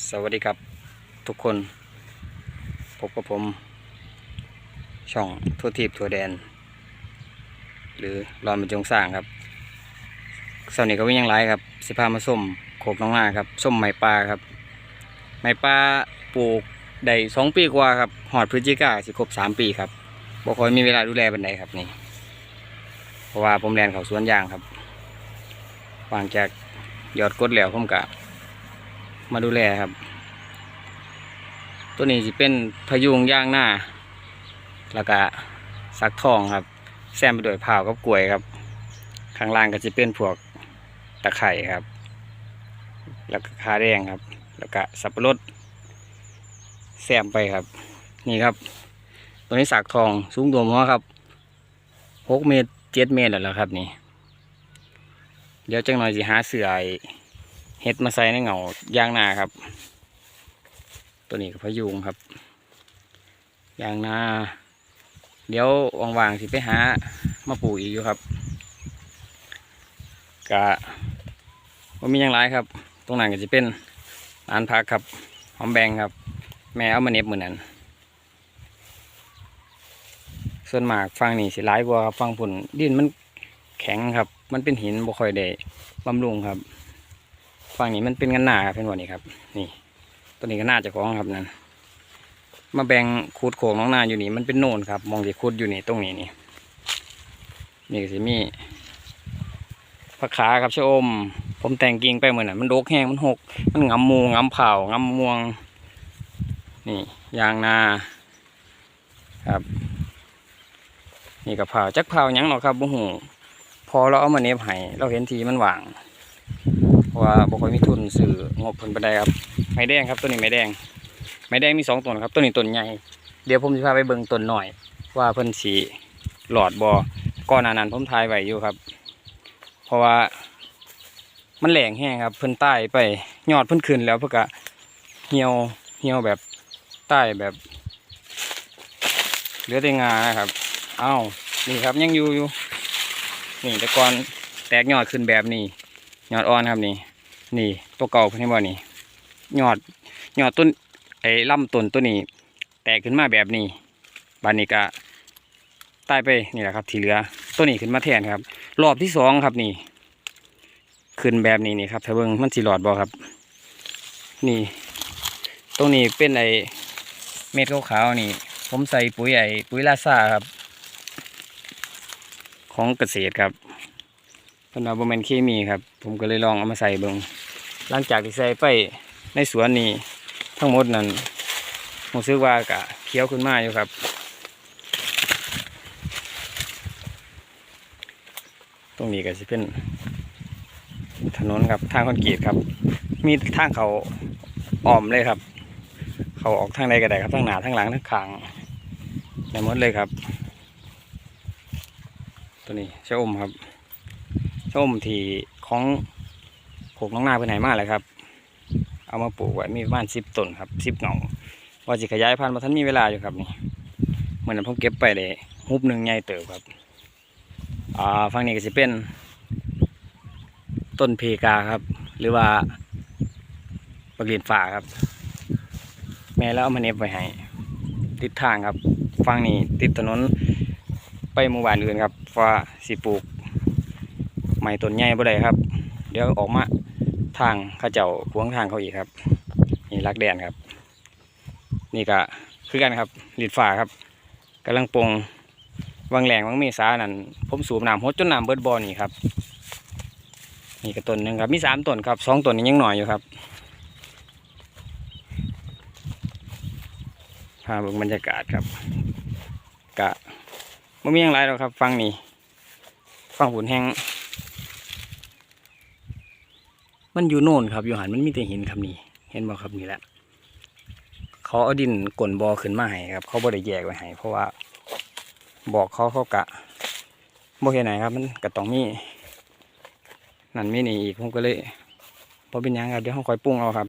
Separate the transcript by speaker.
Speaker 1: สวัสดีครับทุกคนพบกับผม ช่องทั่วทีบทั่วแดน หรือรอนบรรจงสร้างครับสาวนี้ก็วิ่งยังไรครับ สิพามาส้มโขกน้องหน้าครับส้มไม้ปลาครับ ไม้ปลาปลูกได้สองปีกว่าครับหอดพฤศจิกาสิครบสามปีครับบ่ค่อยมีเวลาดูแลเป็นไดครับนี่เพราะว่าผมแลนเขาสวนยางครับวางจากยอดกดแล้วผมกะ มาดูแลครับ ตัวนี้จะเป็นพยุงย่างหน้า แล้วก็สักทองครับ แซมไปด้วยเผากับกล้วยครับ ข้างล่างก็จะเป็นพวกตะไคร่ครับ แล้วก็คาแดงครับ แล้วก็สับปะรดแซมไปครับ นี่ครับ ตัวนี้สักทองสูงตัวหัวครับหกเมตรเจ็ดเมตรแล้วครับนี่ เดี๋ยวจังหน่อยสิหาเสือไอ้ เฮ็ดมาใส่ในเหงายางนาครับ ตัวนี้ก็พยุงครับยางนาเดี๋ยวว่างๆสิไปหามาปลูกอีกอยู่ครับกะว่ามีอย่างไรครับ ตรงนั้นก็จะเป็นร้านพักครับหอมแบงครับ แม่เอามาเน็บเหมือนนั้น ส่วนมากฟังนี่สิร้ายกว่าครับฟังผุนดินมันแข็งครับ มันเป็นหินบ่ค่อยได้บำรุงครับ ฝั่งนี้มันเป็นกันหนาครับเป็นวันนี้ครับ นี่ตัวนี้ก็น่าจะของครับนั่นมาแบ่งคูดโขงน้องนาอยู่นี่มันเป็นโนนครับ มองที่คูดอยู่นี่ตรงนี้นี่นี่สิมีผักขาครับชะอม ผมแต่งกิ่งไปเหมือนน่ะมันโดกแห้งมันหก มันงำมูงำเผางำม่วง นี่ยางนาครับ นี่กับเผาจักเผายังหรอกครับบุหูพอเราเอามาเนบให้เราเห็นทีมันหว่าง เพราะว่าบ่ค่อยมีทุนซื้องบเพิ่นไปได้ครับไม้แดงครับตัวนี้ไม้แดง ไม้แดงมีสองต้นครับตัวนี้ต้นใหญ่เดี๋ยวผมจะพาไปเบิ่งต้นหน่อย ว่าเพิ่นสีหลอดบ่ก่อนหน้านผมทายไว้อยู่ครับ เพราะว่ามันแหลงแห้งครับเพิ่นใต้ไปยอดเพิ่นขึ้นแล้วเพิ่นก็เหี่ยวเหี่ยวแบบใต้แบบเหลือแต่งานะครับ เอ้านี่ครับยังอยู่อยู่นี่แต่ก่อนแตกยอดขึ้นแบบนี้ ยอดอ่อนครับนี่ นี่ตัวเก่าเพิ่นเห็นบ่นี่ยอดยอดต้นไอ้ลำต้นตัวนี้ แตกขึ้นมาแบบนี้บานนี้ก็ตายไปนี่แหละครับ ที่เหลือตัวนี้ขึ้นมาแทนครับ รอบที่สองครับนี่ ขึ้นแบบนี้นี่ครับถ้าเบิ่งมันสิหลอดบ่ครับ นี่ ตรงนี้เป็นไอ้เม็ดขาวๆนี่ ผมใส่ปุ๋ยไอ้ปุ๋ยลาซาครับ ของเกษตรครับ เพิ่นว่าบ่แมนเคมีครับ ผมก็เลยลองเอามาใส่เบิงหลังจากที่ใส่ไปในสวนนี้ทั้งหมดนั้นผมซื้อว่ากะเขียวขึ้นมาอยู่ครับ ตรงนี้ก็สิเป็นถนนครับทางคอนกรีตครับ มีทางเขาอ้อมเลยครับ เขาออกทางใดก็ได้ครับทางหนาทางหลังทางขางได้หมดเลยครับ ตัวนี้ชะอมครับ ส้มที่ของโขกน้องนาเพื่อนไหนมากเลยครับ เอามาปลูกไว้มีประมาณสิบต้นครับสิบเหงว่าจะขยายพันธุ์มาท่านมีเวลาอยู่ครับนี่เหมือนผมเก็บไปเลยฮุบหนึ่งใหญ่เติบครับอ่าฝั่งนี้ก็จะเป็น ต้นเพกาครับ หรือว่าปลาเลียนฝ่าครับ แม่แล้วเอามาเน็บไว้ให้ติดทางครับฝั่งนี้ติดถนนไปหมู่บ้านอื่นครับว่าสิปลูก ไม้ต้นใหญ่บ่ได้ครับ เดี๋ยวออกมาทางเขาเจ้าขวงทางเขาอีกครับ นี่รักแดนครับ นี่ก็คือกันครับหลิดฝ่าครับกำลังปรงวังแหลงวังเมษานั่นผมสูบน้ำหดจนน้ำเบิดบอนี่ครับ นี่ก็ต้นหนึ่งครับมีสามต้นครับสองต้นนี้ยังหน่อยอยู่ครับพาเบิ่งบรรยากาศครับกะไม่มีอย่างไรหรอกครับ ฟังนี่ฟังผุนแห้ง มันอยู่โน่นครับอยู่หันมันมีแต่หินครับนี่ เห็นบ่ครับนี่แหละเขาเอาดินกลนบอขึ้นมาให้ครับ เขาบ่ได้แยกไว้ให้เพราะว่า บอกเขาเขากะบ่เห็นไหนครับ มันกระต้องมีนั่นมีนี่อีกผมก็เลยพอเป็นยังครับเดี๋ยวเขาคอยปรุงเอาครับ